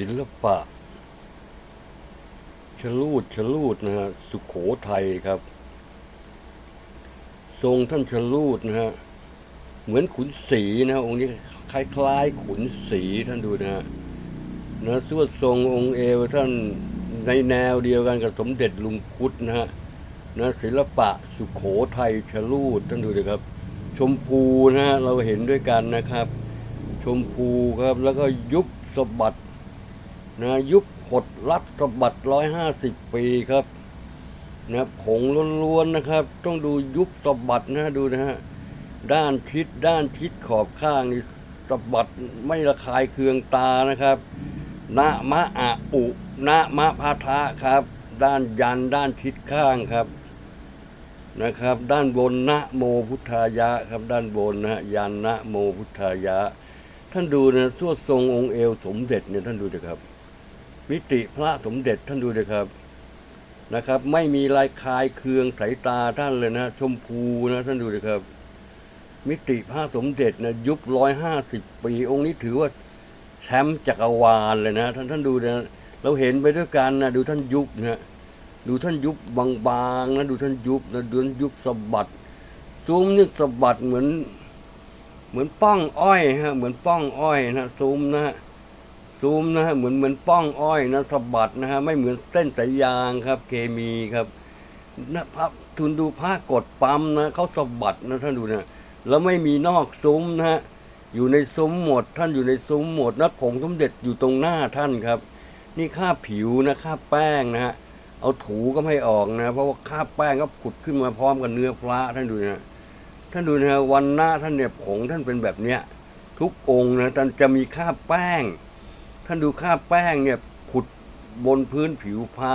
ศิลปะชลูดชลูดนะฮะสุขโขทัยครับ ทรงท่านชลูดนะฮะเหมือนขุนศรีนะองค์นี้คล้ายๆขุนศรีท่านดูนะฮะนะสวดทรงองค์เอวท่านในแนวเดียวกันกับสมเด็จลุงคุดนะฮะนะศิลปะสุขโขทัยชลูดท่านดูเลยครับ ชมพูนะฮะเราเห็นด้วยกันนะครับ ชมพูครับแล้วก็ยุบสะบัด นะยุบหดรัดสะบัดร้อยห้าสิบปีครับนะผงล้วนๆนะครับ ต้องดูยุบสะบัดนะดูนะฮะด้านชิดด้านชิดขอบข้างนี่สะบัดไม่ระคายเคืองตานะครับนะมะอะอุนะมะพาทะครับ ด้านยันด้านชิดข้างครับนะครับ ด้านบนนะโมพุทธายะครับ ด้านบนนะฮะยันนะโมพุทธายะ ท่านดูนะสวทรงองค์เอวสมเด็จเนี่ยท่านดูนะครับ มิติพระสมเด็จท่านดูนะครับนะครับ ไม่มีลายคายเคืองสายตาท่านเลยนะ ชมพูนะท่านดูนะครับ มิติพระสมเด็จนะยุบร้อยห้าสิบปี องค์นี้ถือว่าแชมป์จักรวาลเลยนะ ท่านท่านดูนะเราเห็นไปด้วยกันนะดูท่านยุบนะดูท่านยุบบางๆนะดูท่านยุบนะดูท่านยุบสะบัดซูมนี่สะบัดเหมือน เหมือนป้องอ้อยฮะเหมือนป้องอ้อยนะซูมนะฮะ ซูมนะฮะเหมือนเหมือนป้องอ้อยนะสะบัดนะฮะไม่เหมือนเส้นสายยางครับ เคมีครับนะพับทุนดูผ้ากดปั๊มนะเขาสะบัดนะท่านดูนะแล้วไม่มีนอกซุ้มนะฮะอยู่ในซุ้มหมด ท่านอยู่ในซุ้มหมดนะผงสมเด็จอยู่ตรงหน้าท่านครับ นี่ค่าผิวนะค่าแป้งนะฮะเอาถูก็ไม่ออกนะ เพราะว่าค่าแป้งก็ผุดขึ้นมาพร้อมกับเนื้อพระท่านดูนะท่านดูนะวันหน้าท่านเนี่ยผงท่านเป็นแบบเนี้ยทุกองค์นะท่านจะมีค่าแป้ง ท่านดูค่าแป้งเนี่ยผุดบนพื้นผิวพระ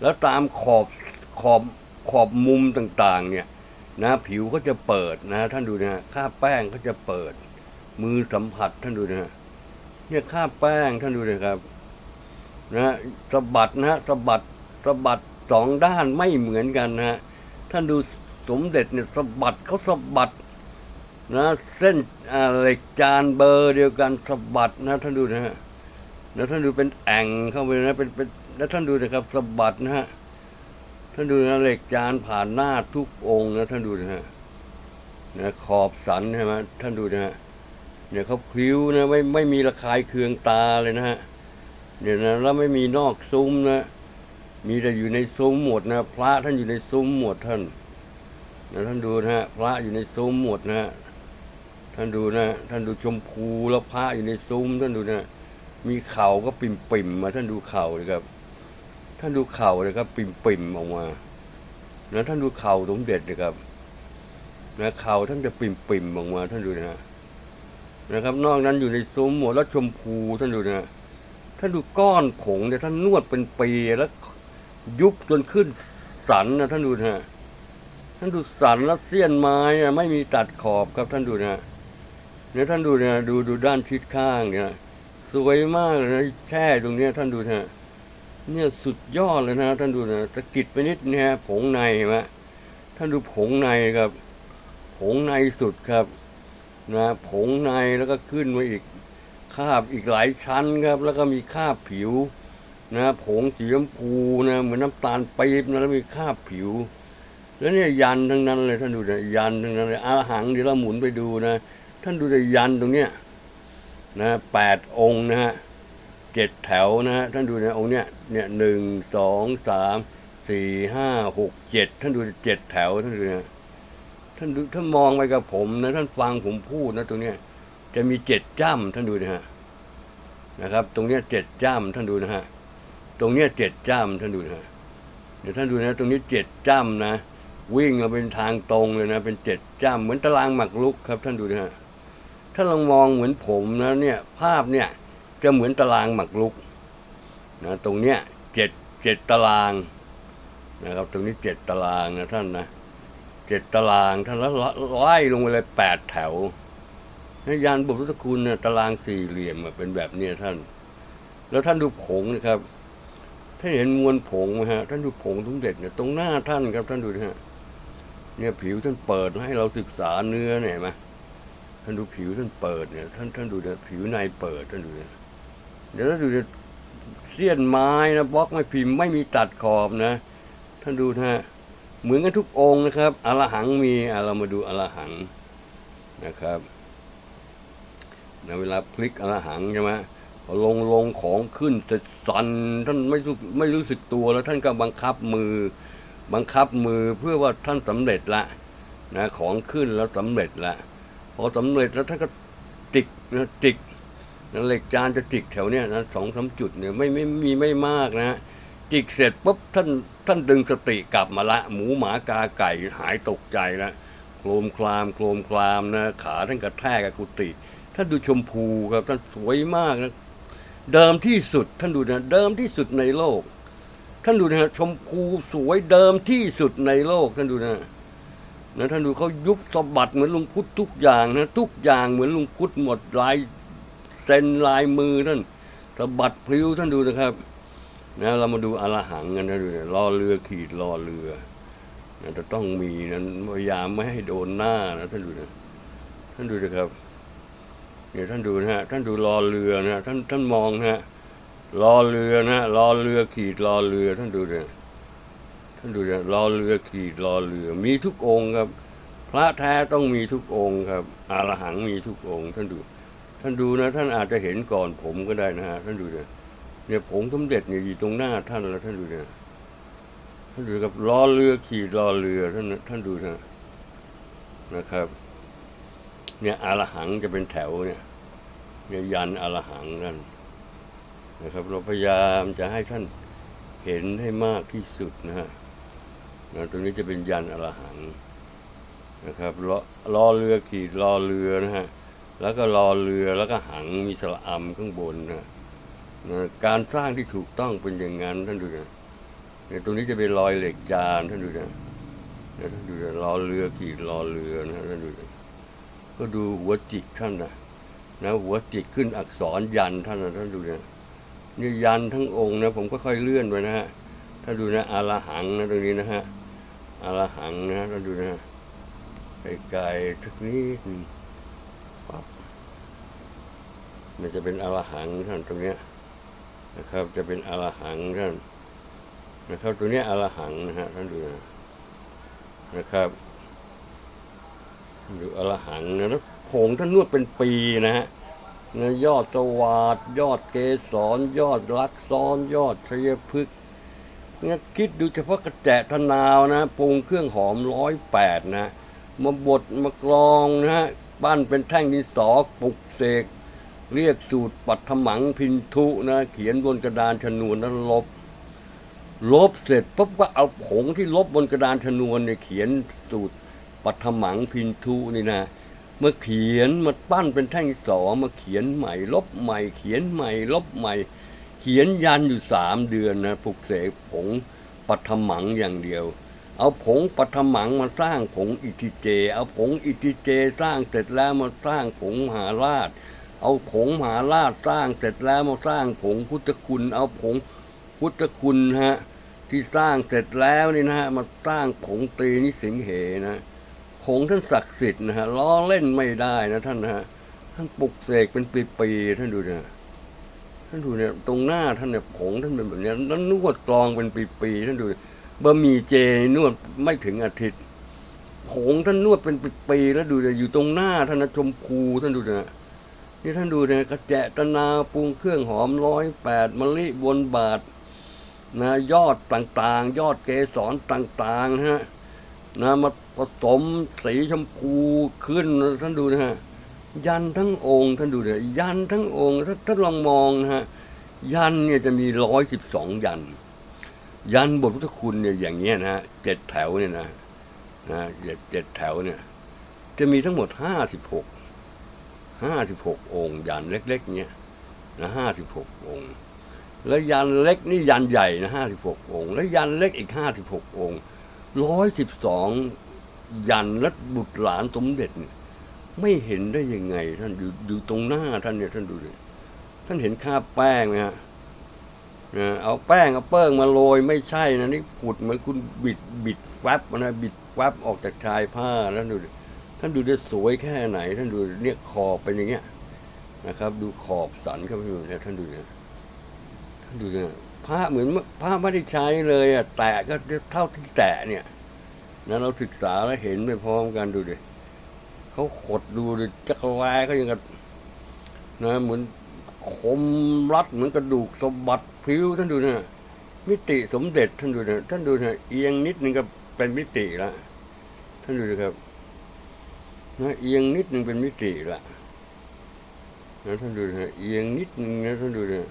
แล้วตามขอบขอบขอบมุมต่างๆ เนี่ยนะผิวก็จะเปิดนะ ท่านดูนะค่าแป้งก็จะเปิด มือสัมผัสท่านดูนะเนี่ยค่าแป้งท่านดูนะครับนะสะบัดนะสะบัดสะบัดสองด้านไม่เหมือนกันนะท่านดูสมเด็จเนี่ยสะบัดเขาสะบัดนะเส้นเหล็กจานเบอร์เดียวกันสะบัดนะท่านดูนะฮะ แล้วท่านดูเป็นแอ่งเข้าไปนะเป็นเป็นแล้วท่านดูนะครับสะบัดนะฮะท่านดูนะเหล็กจานผ่านหน้าทุกองค์นะท่านดูนะฮะนะขอบสันใช่ไหมท่านดูนะฮะเนี่ยเขาพลิ้วนะไม่ไม่มีระคายเคืองตาเลยนะฮะเนี่ยนะแล้วไม่มีนอกซุ้มนะมีแต่อยู่ในซุ้มหมดนะพระท่านอยู่ในซุ้มหมดท่านนะท่านดูนะฮะพระอยู่ในซุ้มหมดนะฮะท่านดูนะ ท่านดูชมพูแล้วพระอยู่ในซุ้มท่านดูนะ มีเข่าก็ปิ่มปิ่มมาท่านดูเข่าเลยครับ ท่านดูเข่าเลยครับปิ่มปิ่มออกมานะท่านดูเข่าสมเด็จเลยครับนะเข่าท่านจะปิ่มปิ่มออกมาท่านดูนะนะครับ นอกนั้นอยู่ในซุ้มหมดแล้วชมพูท่านดูนะท่านดูก้อนผงเนี่ยท่านนวดเป็นปีแล้วยุบจนขึ้นสันนะท่านดูนะท่านดูสันและเสี้ยนไม้ไม่มีตัดขอบครับท่านดูนะเนี่ยท่านดูนี่ยดูดูด้านทิศข้างเนี่ย สวยมากเลยนะแช่ตรงเนี้ยท่านดูนะเนี่ยสุดยอดเลยนะ ท่านดูนะสะกิดไปนิดนี่ยผงในเห็นไหมท่านดูผงในครับ ผงในสุดครับ นะผงในแล้วก็ขึ้นมาอีกคาบอีกหลายชั้นครับ แล้วก็มีคาบผิว นะผงสีชมพูนะเหมือนน้ำตาลปี๊บนะแล้วมีคาบผิว แล้วเนี่ยยันทั้งนั้นเลยท่านดูนะยันทั้งนั้นเลยอาหังเดี๋ยวเราหมุนไปดูนะ ท่านดูแต่ยันตรงเนี้ย นะแปดองค์นะฮะเจ็ดแถวนะฮะท่านดูนะองค์เนี้ยเนี่ยหนึ่งสองสามสี่ห้าหกเจ็ดท่านดูเจ็ดแถวท่านดูนะท่านดูท่านมองไปกับผมนะท่านฟังผมพูดนะตรงเนี้ยจะมีเจ็ดจ้ำท่านดูนะฮะนะครับ ตรงเนี้ยเจ็ดจ้ำท่านดูนะฮะตรงเนี้ยเจ็ดจ้ำท่านดูนะฮะเดี๋ยวท่านดูนะ ตรงนี้เจ็ดจ้ำนะ วิ่งมาเป็นทางตรงเลยนะ เป็นเจ็ดจ้ำเหมือนตารางหมากรุกครับท่านดูนะฮะ ถ้าลองมองเหมือนผมนะเนี่ยภาพเนี่ยจะเหมือนตารางหมากรุกนะตรงเนี้ยเจ็ดเจ็ดตารางนะครับตรงนี้เจ็ดตารางนะท่านนะเจ็ดตารางท่านแล้วไล่ลงไปเลยแปดแถวนะยานบุตรคุณนะตารางสี่เหลี่ยมเป็นแบบเนี้ยท่าน แล้วท่านดูผงนะครับท่านเห็นมวลผงไหมฮะท่านดูผงทุงเด็ดเนี่ยตรงหน้าท่านครับท่านดูนะฮะเนี่ยผิวท่านเปิดให้เราศึกษาเนื้อเนี่ยไหม ท่านดูผิวท่านเปิดเนี่ยท่านท่านดูเนี่ยผิวในเปิดท่านดูเนี่ยเดี๋ยวท่านดูเนี่ยเสี้ยนไม้นะบล็อกไม่พิมพ์ไม่มีตัดขอบนะ ท่านดูนะเหมือนกันทุกองค์นะครับอรหังมีเรามาดูอรหังนะครับนะเวลาพลิกอรหังใช่ไหมลงลงของขึ้นจะสั่นท่านไม่รู้ไม่รู้สึกตัวแล้วท่านก็บังคับมือ บังคับมือเพื่อว่าท่านสำเร็จละนะของขึ้นแล้วสำเร็จละ พอสำเร็จแล้วท่านก็จิกนะจิกนะเหล็กจานจะจิกแถวเนี้ยนะสองสามจุดเนี่ยไม่ไม่มีไม่มากนะจิกเสร็จปุ๊บท่านท่านดึงสติกลับมาละ หมูหมากาไก่หายตกใจละโครมคลามโครมคลามนะขาท่านกระแทกกับกุฏิท่านดูชมพูครับท่านสวยมากนะเดิมที่สุดท่านดูนะเดิมที่สุดในโลก ท่านดูนะชมพูสวยเดิมที่สุดในโลกท่านดูนะ นะท่านดูเขายุบสะบัดเหมือนลุงพุทธทุกอย่างนะทุกอย่างเหมือนลุงพุทธหมดลายเซ็นลายมือท่านสะบัดพลิ้วท่านดูนะครับนะเรามาดูอรหังกันนะดูเนี่ยรอเรือขีดรอเรือนะจะต้องมีนะพยายามไม่ให้โดนหน้านะท่านดูนะท่านดูนะครับเนี่ยท่านดูนะฮะท่านดูรอเรือนะท่านท่านมองนะฮะรอเรือนะรอเรือขีดรอเรือท่านดูเนี่ย ดูนี่ยรอเรือขีดรอเรือ มีทุกองค์ครับ พระแท้ต้องมีทุกองค์ครับอรหังมีทุกองค์ท่านดู ท่านดูนะ ท่านอาจจะเห็นก่อนผมก็ได้นะฮะท่านดูเนี่ยเนี่ยผงสมเด็จเนี่ยอยู่ตรงหน้าท่านแล้วท่านดูเนี่ยท่านดูกับล้อเรือขี่ล้อเรือท่านท่านดูนะนะครับ เนี่ยอารหังจะเป็นแถวเนี่ยเนี่ยยันอารหังนั่นนะครับ เราพยายามจะให้ท่านเห็นให้มากที่สุดนะฮะ นะตรงนี้จะเป็นยันอรหังนะครับล้อเรือขี่ล้อเรือนะฮะแล้วก็ล้อเรือแล้วก็หังมีสระอำข้างบนนะนะการสร้างที่ถูกต้องเป็นอย่างนั้นท่านดูนะเนี่ยตรงนี้จะเป็นรอยเหล็กจานท่านดูนะนี่ยท่านดูนะรอเรือขีดรอเรือนะท่านดูนะก็ดูหัวจิกท่านนะนะหัวจิกขึ้นอักษรยันท่านนะท่านดูนะนี่ยันทั้งองค์นะผมก็ค่อยเลื่อนไปนะฮะท่านดูนะอาราหังนะตรงนี้นะฮะ อารหังนะท่านดูนะไกลๆสักนิดหนึ่ปั๊บมันจะเป็นอารหังท่านตรงเนี้ยนะครับ จะเป็นอรหังท่านนะครับตัวเนี้ยอรหังนะฮะท่านดูนะนะครับดูอรหังนะแล้วผงท่านนวดเป็นปีนะฮะนะยอดตวาดยอดเกสรยอดรักซ้อนยอดชัยพฤกษ์ นะคิดดูเฉพาะกระแจทนาวนะปรุงเครื่องหอมร้อยแปดนะมาบดมากรองนะฮะปั้นเป็นแท่งดินสอปลุกเสก เรียกสูตรปัทมังพินทุนะ เขียนบนกระดานชนวนนั้นลบ ลบเสร็จปุ๊บก็เอาผงที่ลบบนกระดานชนวนเนี่ยเขียนสูตรปัทมังพินทุนี่นะมื่อเขียนมาปั้นเป็นแท่งสอมาเขียนใหม่ ลบใหม่เขียนใหม่ ลบใหม่ ขียนยันอยู่สามเดือนนะปลุกเสกผงปัทมังอย่างเดียว เอาผงปัทมังมาสร้างผงอิทิเจ เอาผงอิทิเจสร้างเสร็จแล้วมาสร้างผงมหาราช เอาผงมหาราชสร้างเสร็จแล้วมาสร้างผงพุทธคุณ เอาผงพุทธคุณฮะที่สร้างเสร็จแล้วนี่นะฮะมาสร้างผงตรีนิสิงเหนะผงท่านศักดิ์สิทธิ์นะฮะล้อเล่นไม่ได้นะท่านนะฮะท่านปลุกเสกเป็นปีๆท่านดูนะ ท่านดูเนี่ยตรงหน้าท่านเนี่ยผงท่านเป็นแบบนี้ยแล้วนวดกรองเป็นปีๆท่านดูบะหมี่เจนวดไม่ถึงอาทิตย์ผงท่านนวดเป็นปีๆแล้วดูเนี่ยอยู่ตรงหน้าท่านนะชมพูท่านดูนะนี่ท่านดูเนี่ยกระแจตนาปรุงเครื่องหอมร้อยแปดมะลิบนบาทนะยอดต่างๆ ยอดเกสรต่างๆฮะนะมาผสมสีชมพูขึ้นท่านดูนะฮะ ยันทั้งองค์ท่านดูเนี่ยยันทั้งองค์ถ้าท่านลองมองนะฮะยันเนี่ยจะมีร้อยสิบสองยัน ยันบทพุทธคุณเนี่ยอย่างเงี้ยนะฮะเจ็ดแถวเนี่ยนะนะเจ็ดเจ็ดแถวเนี่ยจะมีทั้งหมดห้าสิบหกห้าสิบหกองค์ยันเล็กๆเนี่ยนะห้าสิบหกองค์แล้วยันเล็กนี่ยันใหญ่นะห้าสิบหกองค์ แล้วยันเล็กอีกห้าสิบหกองค์ร้อยสิบสองยันและบุตรหลานสมเด็จเนี่ย ไม่เห็นได้ยังไง ท่านอยู่อยู่ตรงหน้าท่านเนี่ยท่านดูดิท่านเห็นคาแป้งไหมฮะนะเอาแป้งเอาเปิ้งมาโรยไม่ใช่นะนี่ขุดเหมือนคุณบิดบิดแฟบนะบิดแฟบออกจากชายผ้าแล้วดูดิท่านดูได้สวยแค่ไหน ท่านดูเนี่ยขอบเป็นอย่างเงี้ยนะครับ ดูขอบสันเข้าไปอยู่เนี่ยท่านดูเนี่ยท่านดูเนะพระเหมือนพระไม่ได้ใช้เลยอะแตะก็เท่าที่แตะเนี่ยนะเราศึกษาแล้วเห็นไปพร้อมกันดูดิ เขาขดดูดิจักรแลก็ยังกับนะเหมือนคมรัดเหมือนกระดูกสมบัติพริ้วท่านดูนะมิติสมเด็จท่านดูนะท่านดูนะเอียงนิดนึงก็เป็นมิติละท่านดูนะครับนะเอียงนิดนึงเป็นมิติละนะท่านดูนะเอียงนิดนึงนะท่านดูนะ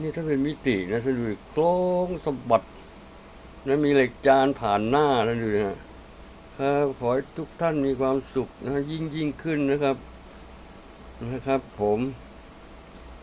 นี่ถ้านเป็นมิตินะท่านดูดิโครงสมบัตินะมีเหล็กจานผ่านหน้าท่านดูนะ ขอให้ทุกท่านมีความสุขนะยิ่งยิ่งขึ้นนะครับนะครับผม